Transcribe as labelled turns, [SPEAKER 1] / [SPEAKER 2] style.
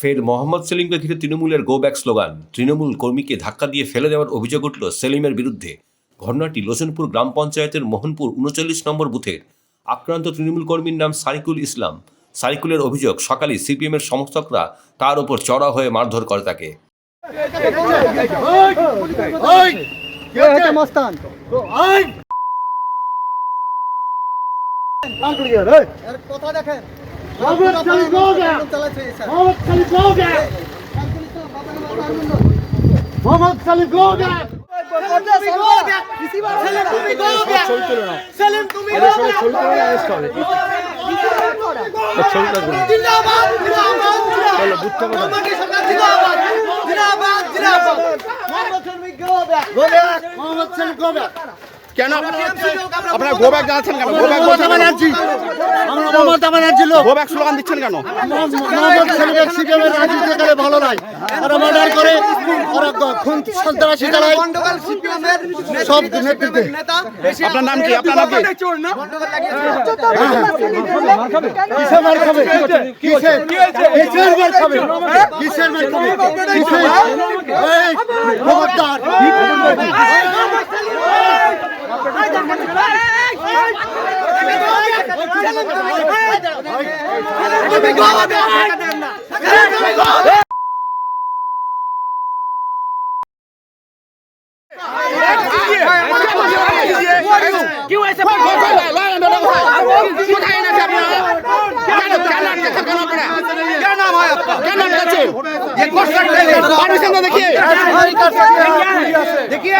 [SPEAKER 1] ফের মোহাম্মদ সেলিমকে ঘিরে তৃণমূলের গো ব্যাক স্লোগান তৃণমূল কর্মীকে ধাক্কা দিয়ে ফেলে দেওয়ার অভিযোগ উঠল সেলিমের বিরুদ্ধে ঘটনাটি লোচনপুর গ্রাম পঞ্চায়েতের মোহনপুর উনচল্লিশ নম্বর বুথের আক্রান্ত তৃণমূল কর্মীর নাম সারিকুল ইসলাম সারিকুলের অভিযোগ সকালে সিপিএমের সমর্থকরা তার ওপর চড়া হয়ে মারধর করে তাকে
[SPEAKER 2] কথা দেখেন
[SPEAKER 3] মোহাম্মদ খালিদ গোগা মোহাম্মদ খালিদ গোগা মোহাম্মদ খালিদ গোগা
[SPEAKER 4] কেন? আপনারা গো ব্যাক জানাচ্ছেন কেন? গো ব্যাক
[SPEAKER 3] মমতা ব্যানার্জি লোক
[SPEAKER 4] গো স্লোগান দিচ্ছেন কেন
[SPEAKER 3] মোহাম্মদ সেলিমের সিপিএমের রাজনীতি করে ভালো নাই ওরা মার্ডার করে ওরা খুন সন্ত্রাসী চালায় সব নেতৃত্বে
[SPEAKER 4] আপনার নাম কি আপনার নাম কি
[SPEAKER 2] গন্ডগোল
[SPEAKER 3] মার খাবে কিসের কিসের মার খাবে কিসের মার খাবে কিসের এই খবরদার
[SPEAKER 4] কোথায় এনেছে আপনারা কেন কেন আটকেছেন কেন আপনারা
[SPEAKER 2] क्या नाम है आपका
[SPEAKER 4] কেন আটকেছেন
[SPEAKER 2] ये कोर्स
[SPEAKER 4] পারমিশন তো দেখিয়ে
[SPEAKER 2] देखिए